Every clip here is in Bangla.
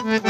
Mm-hmm.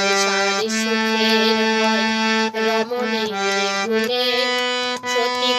সংসারে সুখের হয় রমণে গুণে সত্যি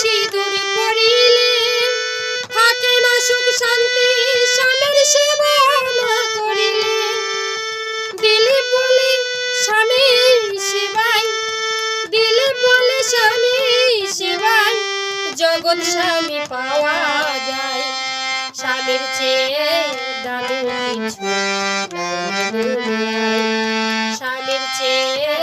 সিঁদুর পরিলে সুখ শান্তি স্বামীর সেবা স্বামীর সেবাই স্বামীর জগৎ স্বামী পাওয়া যায়। স্বামীর চেয়ে দামি কিছু স্বামীর চেয়ে